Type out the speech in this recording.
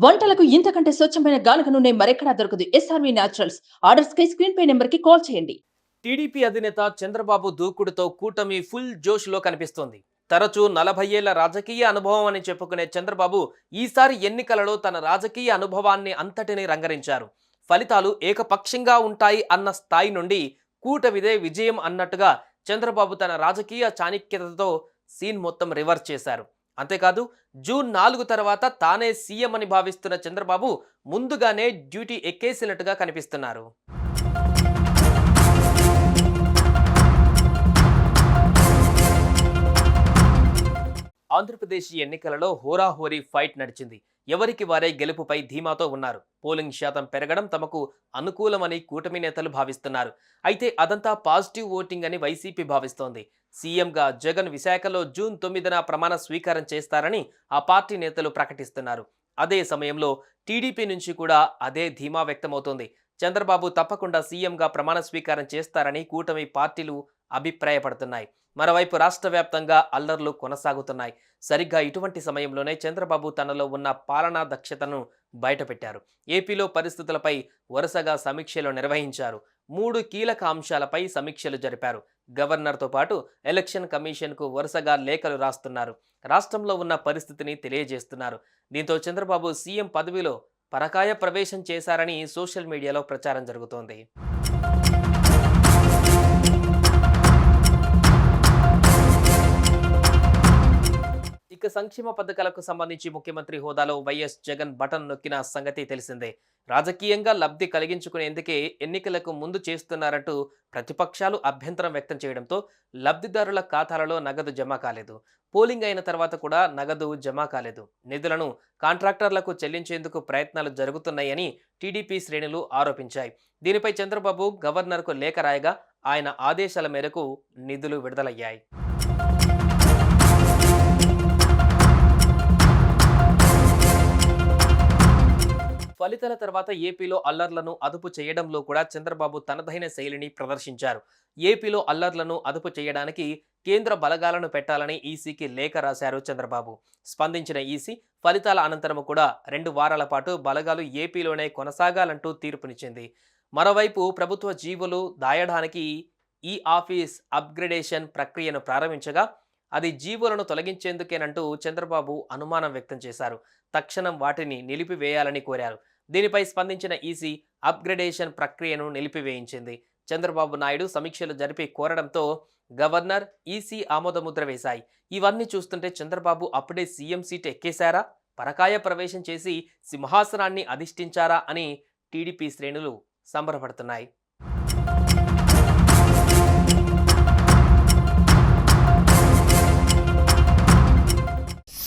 వంటలకు ఇంతకంటే స్వచ్ఛమైన గానుక నూనె మరెక్కడా దొరకదు. SRV naturals. ఆర్డర్స్ కై స్క్రీన్ పై నెంబర్కి కాల్ చేయండి. టీడీపీ అధినేత చంద్రబాబు దూకుడుతో కూటమి ఫుల్ జోష్లో కనిపిస్తోంది. తరచూ నలభై ఏళ్ళ రాజకీయ అనుభవం అని చెప్పుకునే చంద్రబాబు ఈసారి ఎన్నికలలో తన రాజకీయ అనుభవాన్ని అంతటిని రంగరించారు. ఫలితాలు ఏకపక్షంగా ఉంటాయి అన్న స్థాయి నుండి కూటమిదే విజయం అన్నట్టుగా చంద్రబాబు తన రాజకీయ చాణిక్యతతో సీన్ మొత్తం రివర్స్ చేశారు. అంతేకాదు జూన్ నాలుగు తర్వాత తానే సీఎం అని భావిస్తున్న చంద్రబాబు ముందుగానే డ్యూటీ ఎక్కేసినట్టుగా కనిపిస్తున్నారు. ఆంధ్రప్రదేశ్ ఎన్నికలలో హోరాహోరీ ఫైట్ నడిచింది. ఎవరికి వారే గెలుపుపై ధీమాతో ఉన్నారు. పోలింగ్ శాతం పెరగడం తమకు అనుకూలమని కూటమి నేతలు భావిస్తున్నారు. అయితే అదంతా పాజిటివ్ ఓటింగ్ అని వైసీపీ భావిస్తోంది. సీఎంగా జగన్ విశాఖలో జూన్ తొమ్మిదిన ప్రమాణ స్వీకారం చేస్తారని ఆ పార్టీ నేతలు ప్రకటిస్తున్నారు. అదే సమయంలో టీడీపీ నుంచి కూడా అదే ధీమా వ్యక్తమవుతోంది. చంద్రబాబు తప్పకుండా సీఎంగా ప్రమాణ స్వీకారం చేస్తారని కూటమి పార్టీలు అభిప్రాయపడుతున్నాయి. మరోవైపు రాష్ట్ర వ్యాప్తంగా అల్లర్లు కొనసాగుతున్నాయి. సరిగ్గా ఇటువంటి సమయంలోనే చంద్రబాబు తనలో ఉన్న పాలనా దక్షతను బయటపెట్టారు. ఏపీలో పరిస్థితులపై వరుసగా సమీక్షలు నిర్వహించారు. మూడు కీలక అంశాలపై సమీక్షలు జరిపారు. గవర్నర్తో పాటు ఎలక్షన్ కమిషన్కు వరుసగా లేఖలు రాస్తున్నారు. రాష్ట్రంలో ఉన్న పరిస్థితిని తెలియజేస్తున్నారు. దీంతో చంద్రబాబు సీఎం పదవిలో పరకాయ ప్రవేశం చేశారని సోషల్ మీడియాలో ప్రచారం జరుగుతోంది. ఇక సంక్షేమ పథకాలకు సంబంధించి ముఖ్యమంత్రి హోదాలో వైఎస్ జగన్ బటన్ నొక్కిన సంగతి తెలిసిందే. రాజకీయంగా లబ్ధి కలిగించుకునేందుకే ఎన్నికలకు ముందు చేస్తున్నారంటూ ప్రతిపక్షాలు అభ్యంతరం వ్యక్తం చేయడంతో లబ్ధిదారుల ఖాతాలలో నగదు జమ కాలేదు. పోలింగ్ అయిన తర్వాత కూడా నగదు జమ కాలేదు. నిధులను కాంట్రాక్టర్లకు చెల్లించేందుకు ప్రయత్నాలు జరుగుతున్నాయని టీడీపీ శ్రేణులు ఆరోపించాయి. దీనిపై చంద్రబాబు గవర్నర్కు లేఖ రాయగా ఆయన ఆదేశాల మేరకు నిధులు విడుదలయ్యాయి. ఫలితాల తర్వాత ఏపీలో అల్లర్లను అదుపు చేయడంలో కూడా చంద్రబాబు తనదైన శైలిని ప్రదర్శించారు. ఏపీలో అల్లర్లను అదుపు చేయడానికి కేంద్ర బలగాలను పెట్టాలని ఈసీకి లేఖ రాశారు చంద్రబాబు. స్పందించిన ఈసీ ఫలితాల అనంతరం కూడా రెండు వారాల పాటు బలగాలు ఏపీలోనే కొనసాగాలంటూ తీర్పునిచ్చింది. మరోవైపు ప్రభుత్వ జీవులు దాయడానికి ఈ ఆఫీస్ అప్గ్రేడేషన్ ప్రక్రియను ప్రారంభించగా అది జీవులను తొలగించేందుకేనంటూ చంద్రబాబు అనుమానం వ్యక్తం చేశారు. తక్షణం వాటిని నిలిపివేయాలని కోరారు. దీనిపై స్పందించిన ఈసీ అప్గ్రేడేషన్ ప్రక్రియను నిలిపివేయించింది. చంద్రబాబు నాయుడు సమీక్షలు జరిపి కోరడంతో గవర్నర్ ఈసీ ఆమోదముద్ర వేశాయి. ఇవన్నీ చూస్తుంటే చంద్రబాబు అప్పుడే సీఎం సీట్ ఎక్కేశారా? పరకాయ ప్రవేశం చేసి సింహాసనాన్ని అధిష్ఠించారా అని టీడీపీ శ్రేణులు సంబరపడుతున్నాయి.